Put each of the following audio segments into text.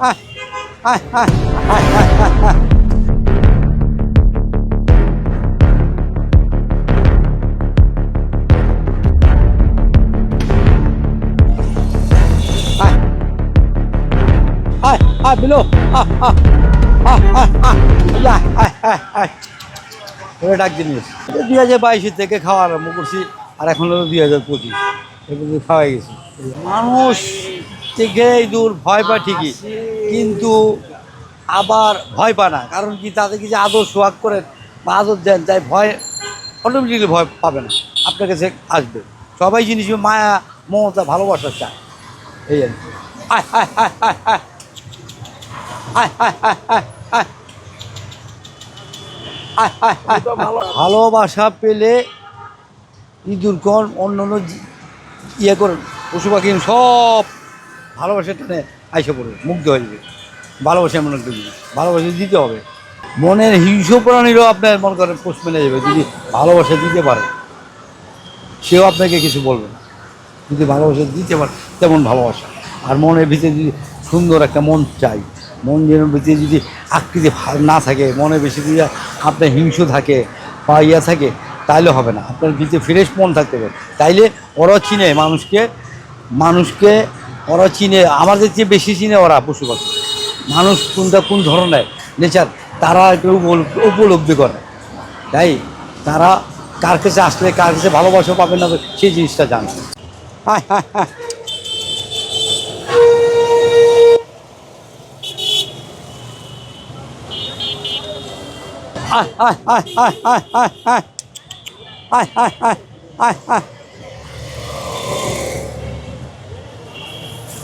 Ah, below. Ah, ah. Ah, ah. Yeah, ah, ah, ah. ওটা ডাক জিনিস দুই হাজার থেকে খাওয়া আরম্ভ করছি আর এখন হলো দুই হাজার পঁচিশ এগুলো খাওয়াই গেছি মানুষ থেকে দূর ভয় পা ঠিকই কিন্তু আবার ভয় পায় না। কারণ কি তাদেরকে যে আদর সোহাগ করেন বা আদর দেন, তাই ভয় অটোমেটিকলি ভয় পাবে না। আপনার কাছে আসবে। সবাই জিনিস মায়া, মমতা, ভালোবাসা চায়। এই আর কি। আয় আয় ভালোবাসা পেলে ইঁদুর কর অন্য অন্য ইয়ে করেন, পশু পাখি, সব ভালোবাসা টানে। আইসে পড়বে, মুগ্ধ হয়ে যাবে। ভালোবাসা এমন একটা জিনিস, ভালোবাসা দিতে হবে। মনের হিংস্র প্রাণীরও আপনার মনে করেন পোষ মেনে যাবে, যদি ভালোবাসা দিতে পারে। সেও আপনাকে কিছু বলবে না। যদি ভালোবাসা দিতে পারে, তেমন ভালোবাসা। আর মনের ভিতরে যদি সুন্দর একটা মন চাই, মন যেন ভিতরে যদি আকৃতি না থাকে, মনে বেশি যদি আপনার হিংস্র থাকে, বা ইয়া থাকে, তাইলে হবে না। আপনার ভিতরে ফ্রেশ মন থাকতে হবে তাইলে ওরা চিনে মানুষকে মানুষকে ওরা চিনে আমাদের চেয়ে বেশি চিনে ওরা পশু পাখি মানুষ কোনটা কোন ধরনের নেচার তারা একটু উপল- উপলব্ধি করে তাই তারা কার কাছে আসলে কার কাছে ভালোবাসা পাবে না সেই জিনিসটা জানে হায় হায় হায় আয় আয় আয় আয় আয় আয় আয় আয় আয় আয় আয়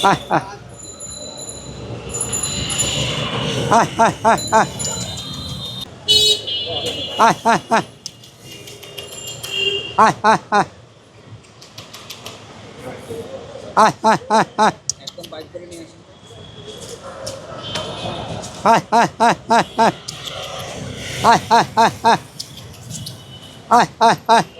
আয় আয় আয় আয় আয় আয় আয় আয় আয় আয় আয় আয় আয় আয় আয় আয় আয় একদম বাইক করে নিয়ে আসুন হায় হায় হায় হায় হায় হায় হায় হায় হায় হায় হায়